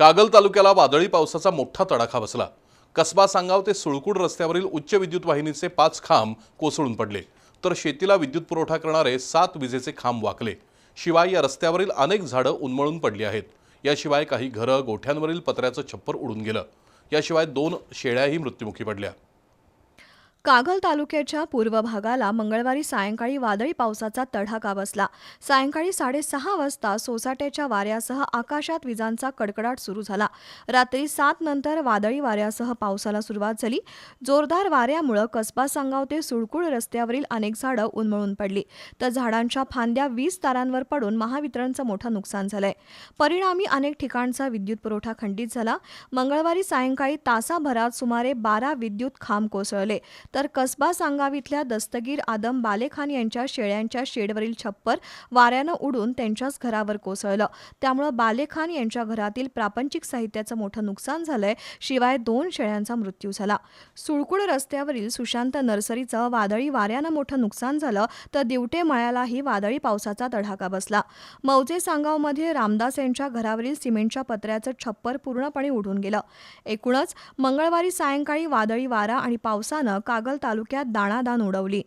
कागल तालुक्याला वादळी पावसाचा मोठा तडाखा बसला. कसबा सांगाव ते सुळकुड रस्त्यावरील उच्च विद्युत वाहिनीचे पाच खांब कोसळून पडले. तर शेतीला विद्युत पुरवठा करणारे सात विजेचे खांब वाकले. शिवाय या रस्त्यावरील अनेक झाडं उन्मळून पडली आहेत. याशिवाय काही घरं गोठ्यांवरील पत्र्याचं छप्पर उडून गेलं. याशिवाय दोन शेळ्याही मृत्युमुखी पडल्या. कागल तालुक्याच्या पूर्व भागाला मंगळवारी सायंकाळी वादळी पावसाचा तडाखा बसला. सायंकाळी साडेसहा वाजता सोसाट्याच्या वाऱ्यासह आकाशात विजांचा कडकडाट सुरू झाला. रात्री सात नंतर वादळी वाऱ्यासह पावसाला सुरुवात झाली. जोरदार वाऱ्यामुळं कसबा सांगाव ते सुळकुळ रस्त्यावरील अनेक झाडं उन्मळून पडली. तर झाडांच्या फांद्या वीज तारांवर पडून महावितरणचं मोठं नुकसान झालंय. परिणामी अनेक ठिकाणचा विद्युत पुरवठा खंडित झाला. मंगळवारी सायंकाळी तासाभरात सुमारे बारा विद्युत खांब कोसळले. तर कसबा सांगाव इथल्या दस्तगीर आदम बालेखान यांच्या शेळ्यांच्या शेडवरील छप्पर वाऱ्यानं उडून त्यांच्याच घरावर कोसळलं. त्यामुळं बालेखान यांच्या घरातील प्रापंचिक साहित्याचं मोठं नुकसान झालंय शिवाय दोन शेळ्यांचा मृत्यू झाला. सुळकुड रस्त्यावरील सुशांत नर्सरीचं वादळी वाऱ्यानं मोठं नुकसान झालं तर दिवटे मळ्यालाही वादळी पावसाचा तडाखा बसला. मौजे सांगावमध्ये रामदास यांच्या घरावरील सिमेंटच्या पत्र्याचं छप्पर पूर्णपणे उडून गेलं. एकूणच मंगळवारी सायंकाळी वादळी वारा आणि पावसानं कागल तालुक्यात दाणादाण उडवली.